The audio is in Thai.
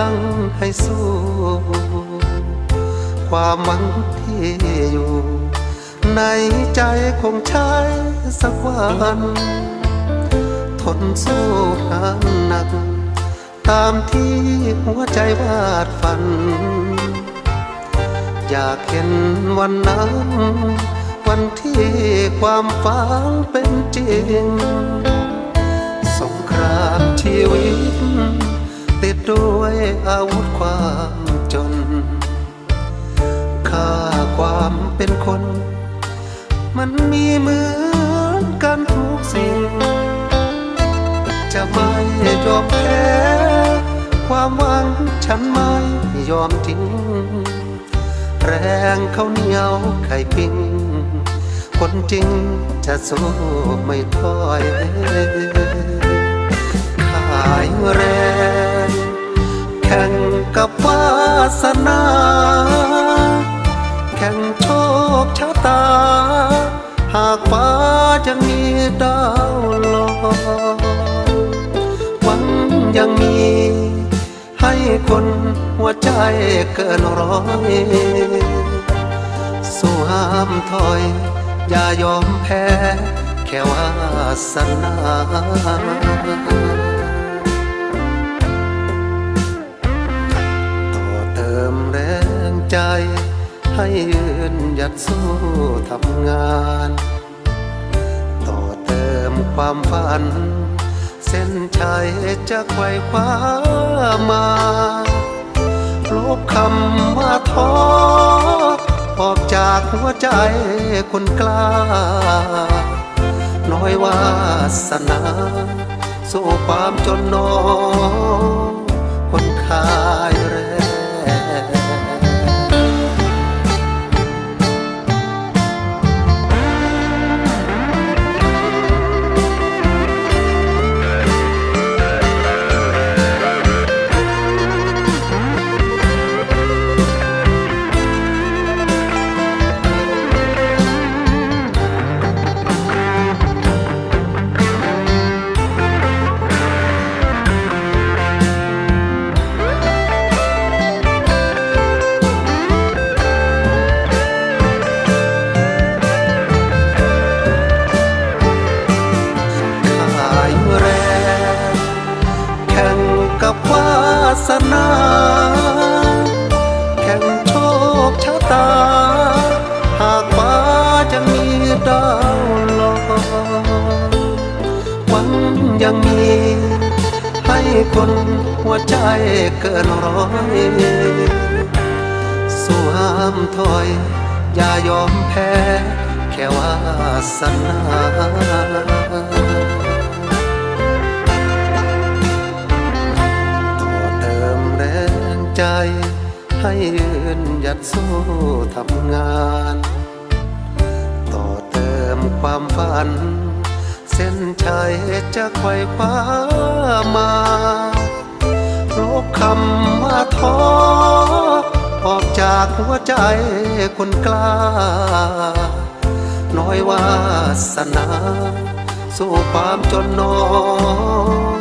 ลังให้สู้ ความหวังที่อยู่ ในใจคงใช้สักวัน ทนสู้หาหนัก ตามที่หัวใจวาดฝัน อยากเห็นวันนั้น วันที่ความฝันเป็นจริง สงครามชีวิตติดด้วย อาวุธความจน ค่าความเป็นคน มันมีเหมือนกันทุกสิ่ง จะไม่ยอมแพ้ ความหวังฉันไม่ยอมทิ้ง แรงเขาวเหนียวไข่ปิ้งคนจริงจะสู้ไม่ถอย ข่งกับวาสนา แข่งโชคชะตา หากฟ้ายังมีดาวลอยหวังยังมี ให้คนหัวใจเกินร้อยสู้ห้ามถอย อย่ายอมแพ้ แค่วาสนา ใจ ให้ยืนหยัดสู้ทำงาน ต่อเติมความฝัน เส้นชัยจะไขว่คว้ามาลบคำว่าท้อออกจากหัวใจคนกล้า น้อยวาสนา สู้ความจนน้องคน สนาแข่งโชคชะตา หากฟ้าจะมีดาวลอยหวังยังมี ให้คนหัวใจเกินร้อยสู้ห้ามถอย อย่ายอมแพ้ แค่วาสนา ใจให้ยืนหยัดสู้ทำงาน ต่อเติมความฝัน เส้นชัยจะไขว่คว้ามาลบคำว่าท้อออกจากหัวใจคนกล้า น้อยวาสนา สู้ความจนนอน